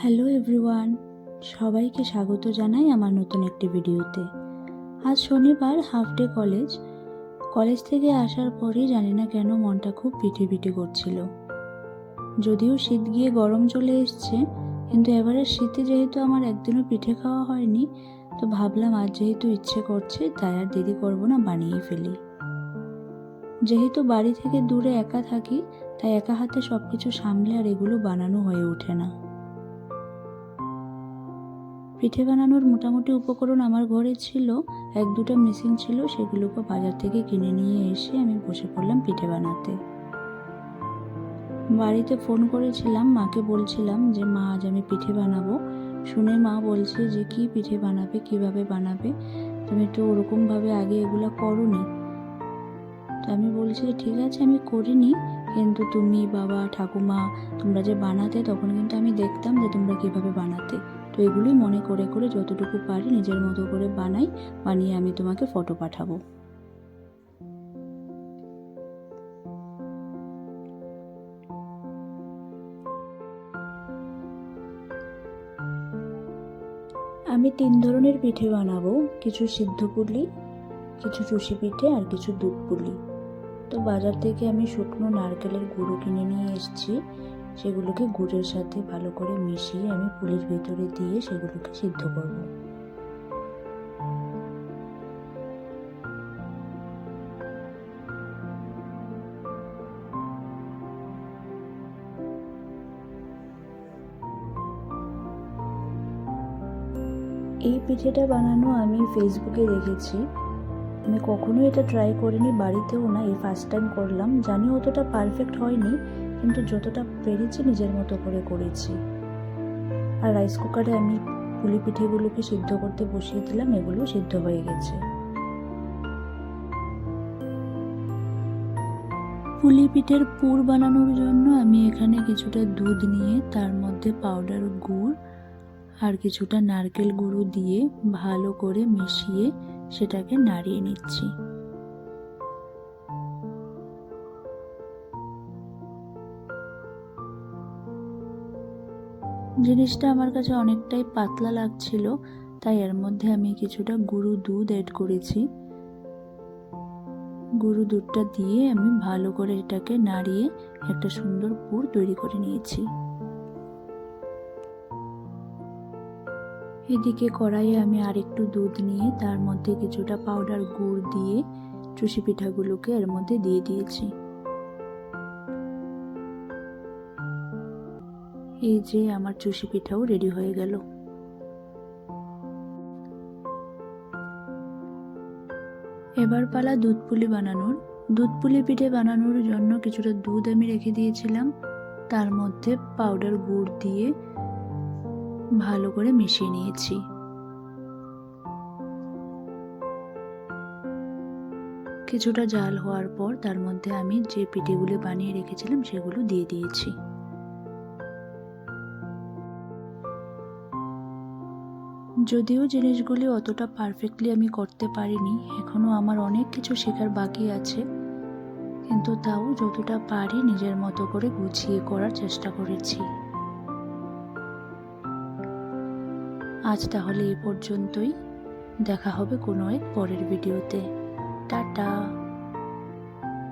Hello everyone, সবাইকে স্বাগত জানাই আমার নতুন একটি ভিডিওতে। আজ শনিবার হাফ ডে কলেজ। কলেজ থেকে আসার পরেই জানি না কেন মনটা খুব পিঠে পিঠে করছিল। যদিও শীত গিয়ে গরম চলে এসছে, কিন্তু এবারে শীতে যেহেতু আমার একদিনও পিঠে খাওয়া হয়নি, তো ভাবলাম আজ যেহেতু ইচ্ছে করছে, তাই আর দেরি করব না, বানিয়ে ফেলি। যেহেতু বাড়ি থেকে দূরে একা থাকি, তাই একা হাতে সব কিছু সামলে আর এগুলো বানানো হয়ে ওঠে না। পিঠে বানানোর মোটামুটি উপকরণ আমার ঘরে ছিল, এক দুটো মিসিং ছিল, সেগুলোকে বাজার থেকে কিনে নিয়ে এসে আমি বসে পড়লাম পিঠে বানাতে। বাড়িতে ফোন করেছিলাম, মাকে বলছিলাম যে, মা, আজ আমি পিঠে বানাবো। শুনে মা বলছে যে, কি পিঠে বানাবে, কীভাবে বানাবে? তুমি তো ওরকমভাবে আগে এগুলো করনি। তো আমি বলছি ঠিক আছে, আমি করিনি। কিন্তু তুমি বাবা, ঠাকুমা, তোমরা যে বানাতে, তখন কিন্তু আমি দেখতাম যে তোমরা কীভাবে বানাতে। তো এগুলোই মনে করে করে যতটুকু পারি নিজের মতো করে বানাই, বানিয়ে আমি তোমাকে ফটো পাঠাবো। আমি তিন ধরনের পিঠে বানাবো, কিছু সিদ্ধ পুলি, কিছু চুষি পিঠে আর কিছু দুধ পুলি। তো বাজার থেকে আমি শুকনো নারকেলের গুঁড়ো কিনে নিয়ে এসেছি। সেগুলোকে গুড়ের সাথে ভালো করে মিশিয়ে আমি পুলির ভেতরে দিয়ে সেগুলোকে সিদ্ধ করব। এই পিঠেটা বানানো আমি ফেসবুকে দেখেছি। আমি কখনো এটা ট্রাই করিনি, বাড়িতেও না, এই ফার্স্ট টাইম করলাম। জানি অতটা পারফেক্ট হয়নি, কিন্তু যতটা পেরেছি নিজের মতো করে করেছি। আর রাইস কুকারে আমি পুলি পিঠেগুলোকে সিদ্ধ করতে বসিয়ে দিলাম এগুলো সিদ্ধ হয়ে গেছে। পুলি পিঠের পুর বানানোর জন্য আমি এখানে কিছুটা দুধ নিয়ে, তার মধ্যে পাউডার গুড় আর কিছুটা নারকেল গুঁড়ো দিয়ে ভালো করে মিশিয়ে সেটাকে নাড়িয়ে নিচ্ছি। জিনিসটা আমার কাছে অনেকটাই পাতলা লাগছিল, তাই এর মধ্যে আমি কিছুটা গুঁড়ো দুধ এড করেছি। গুঁড়ো দুধটা দিয়ে আমি ভালো করে এটাকে নাড়িয়ে একটা সুন্দর পুর তৈরি করে নিয়েছি। এদিকে কড়াইয়ে আমি আরেকটু দুধ নিয়ে তার মধ্যে কিছুটা পাউডার গুড় দিয়ে চুষি পিঠাগুলোকে এর মধ্যে দিয়ে দিয়েছি। এই যে আমার চুষি পিঠাও রেডি হয়ে গেল। এবার পালা দুধ পুলি বানানোর। দুধ পুলি পিঠে বানানোর জন্য কিছুটা দুধ আমি রেখে দিয়েছিলাম। তার মধ্যে পাউডার গুড় দিয়ে ভালো করে মিশিয়ে নিয়েছি। কিছুটা জাল হওয়ার পর তার মধ্যে আমি যে পিঠেগুলো বানিয়ে রেখেছিলাম সেগুলো দিয়ে দিয়েছি। যদিও জিনিসগুলি অতটা পারফেক্টলি আমি করতে পারিনি এখনও আমার অনেক কিছু শেখার বাকি আছে, কিন্তু তাও যতটা পারি নিজের মতো করে গুছিয়ে করার চেষ্টা করেছি। আজ তাহলে এ পর্যন্তই। দেখা হবে কোনো এক পরের ভিডিওতে। টাটা।